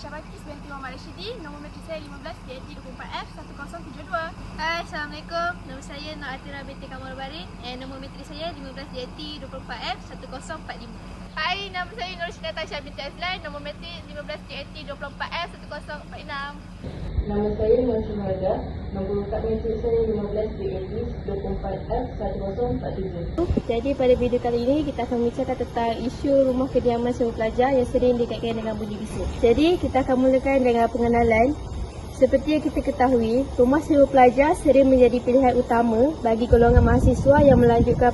Assalamualaikum, nama saya 15 Blasky, 24F 1072 Hai, Assalamualaikum, nama saya Nur Atira binti Kamal Barin And nombor metri saya 15JT24F, 1045 Hai, nama saya Nur Syedah Tasha binti Azlan. Nombor metri 15JT24F, 1046 Nama saya Nur Syedah, nombor metri saya 15JT24F, 1046 jadi pada video kali ini kita akan membicarakan tentang isu rumah kediaman sewa pelajar yang sering dikaitkan dengan bunyi bising. Jadi kita akan mulakan dengan pengenalan. Seperti yang kita ketahui, rumah sewa pelajar sering menjadi pilihan utama bagi golongan mahasiswa yang melanjutkan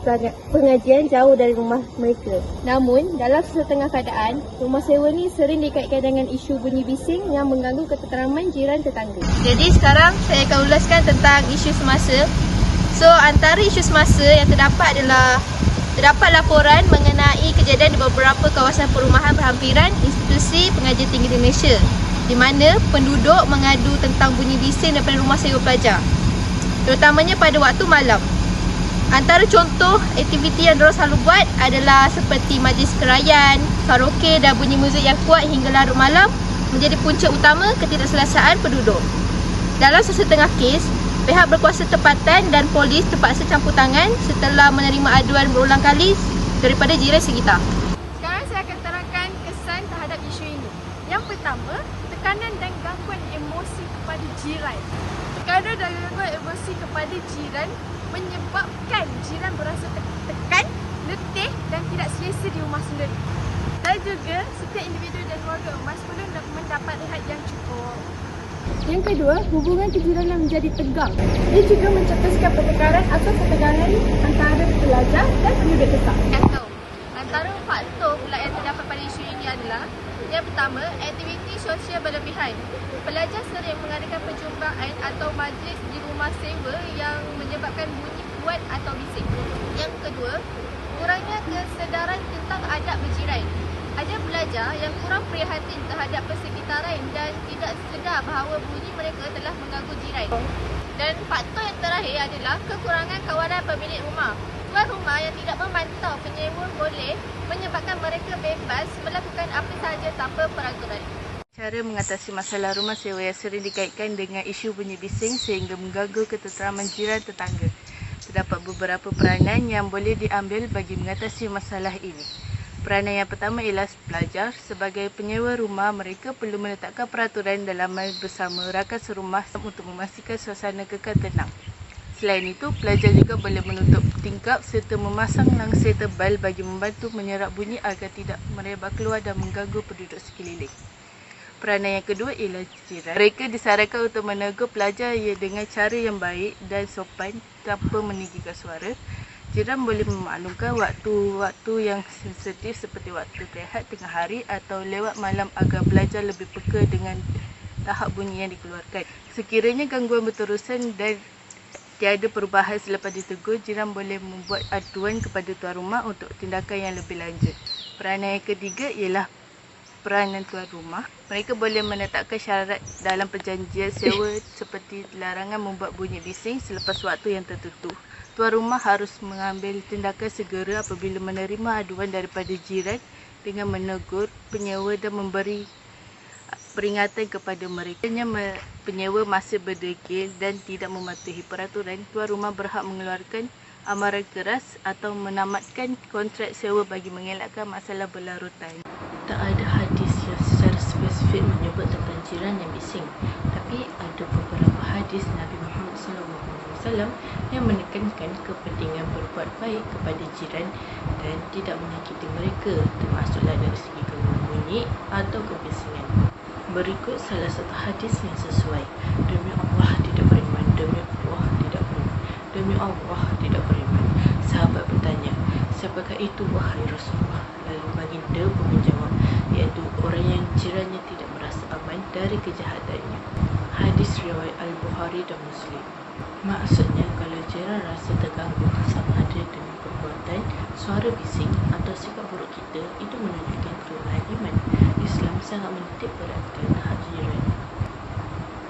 pengajian jauh dari rumah mereka. Namun, dalam sesetengah keadaan, rumah sewa ni sering dikaitkan dengan isu bunyi bising yang mengganggu ketenteraman jiran tetangga. Jadi sekarang saya akan ulaskan tentang isu semasa. So antara isu semasa yang terdapat adalah terdapat laporan mengenai kejadian di beberapa kawasan perumahan berhampiran institusi pengajian tinggi di Malaysia di mana penduduk mengadu tentang bunyi bising daripada rumah sewa pelajar terutamanya pada waktu malam. Antara contoh aktiviti yang diorang selalu buat adalah seperti majlis kerayan, karaoke dan bunyi muzik yang kuat hingga larut malam menjadi punca utama ketidakselesaan penduduk. Dalam sesetengah kes, pihak berkuasa tempatan dan polis terpaksa campur tangan setelah menerima aduan berulang kali daripada jiran sekitar. Sekarang saya akan terangkan kesan terhadap isu ini. Yang pertama, tekanan dan gangguan emosi kepada jiran. Tekanan dan gangguan emosi kepada jiran menyebabkan jiran berasa tekan, letih dan tidak selesa di rumah sendiri. Dan juga setiap individu dan keluarga emas perlu mendapat rehat yang cukup. Yang kedua, hubungan kejiranan menjadi tegang. Ia juga mencetuskan pertengkaran atau ketegangan antara pelajar dan penduduk. Atau antara faktor pula yang terdapat pada isu ini adalah yang pertama, aktiviti sosial berlebihan. Pelajar sering mengadakan perjumpaan atau majlis di rumah sewa yang menyebabkan bunyi kuat atau bising. Yang kedua, kurangnya kesedaran tentang adab berjiran. Pelajar yang kurang prihatin terhadap persekitaran dan tidak sedar bahawa bunyi mereka telah mengganggu jiran. Dan faktor yang terakhir adalah kekurangan kawalan pemilik rumah. Tuan rumah yang tidak memantau penyewa boleh menyebabkan mereka bebas melakukan apa sahaja tanpa peraturan. Cara mengatasi masalah rumah sewa yang sering dikaitkan dengan isu bunyi bising sehingga mengganggu ketenteraman jiran tetangga. Terdapat beberapa peranan yang boleh diambil bagi mengatasi masalah ini. Peranan yang pertama ialah pelajar. Sebagai penyewa rumah, mereka perlu meletakkan peraturan dalam bersama rakan serumah untuk memastikan suasana kekal tenang. Selain itu, pelajar juga boleh menutup tingkap serta memasang langsir tebal bagi membantu menyerap bunyi agar tidak merebak keluar dan mengganggu penduduk sekeliling. Peranan yang kedua ialah jiran. Mereka disarankan untuk menegur pelajar ia dengan cara yang baik dan sopan tanpa meninggikan suara. Jiran boleh memaklumkan waktu-waktu yang sensitif seperti waktu rehat tengah hari atau lewat malam agar pelajar lebih peka dengan tahap bunyi yang dikeluarkan. Sekiranya gangguan berterusan dan tiada perubahan selepas ditegur, jiran boleh membuat aduan kepada tuan rumah untuk tindakan yang lebih lanjut. Peranan yang ketiga ialah peranan tuan rumah. Mereka boleh menetapkan syarat dalam perjanjian sewa seperti larangan membuat bunyi bising selepas waktu yang tertentu. Tuan rumah harus mengambil tindakan segera apabila menerima aduan daripada jiran dengan menegur penyewa dan memberi peringatan kepada mereka. Hanya penyewa masih berdegil dan tidak mematuhi peraturan, tuan rumah berhak mengeluarkan amaran keras atau menamatkan kontrak sewa bagi mengelakkan masalah berlarutan. Tak ada hadis yang secara spesifik menyebut tentang jiran yang bising. Tapi ada beberapa hadis Nabi Muhammad SAW yang menekankan kepentingan berbuat baik kepada jiran dan tidak menyakiti mereka termasuklah dari segi bunyi atau kebisingan. Berikut salah satu hadis yang sesuai. Demi Allah tidak beriman, demi Allah tidak beriman, demi Allah tidak beriman. Sahabat bertanya, siapakah itu wahai Rasulullah? Lalu baginda pun menjawab, iaitu orang yang jirannya tidak merasa aman dari kejahatannya. Hadis riwayat Al-Bukhari dan Muslim. Maksudnya kalau jiran rasa terganggu sama ada dengan perbuatan, suara bising atau sikap buruk kita, itu menunjukkan kelemahan iman. Islam sangat menitik beratkan hak jiran.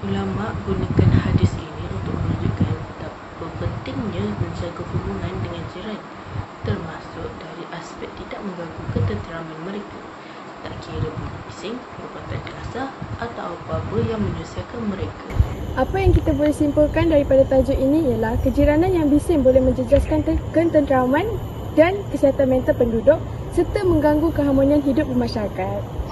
Ulama gunakan hadis ini untuk menunjukkan betapa pentingnya menjaga hubungan dengan jiran termasuk dari aspek tidak mengganggu ketenteraman mereka tak kira bunyi bising, apa-apa yang menyusahkan mereka. Apa yang kita boleh simpulkan daripada tajuk ini ialah kejiranan yang bising boleh menjejaskan te- ketenteraman dan kesihatan mental penduduk serta mengganggu keharmonian hidup bermasyarakat.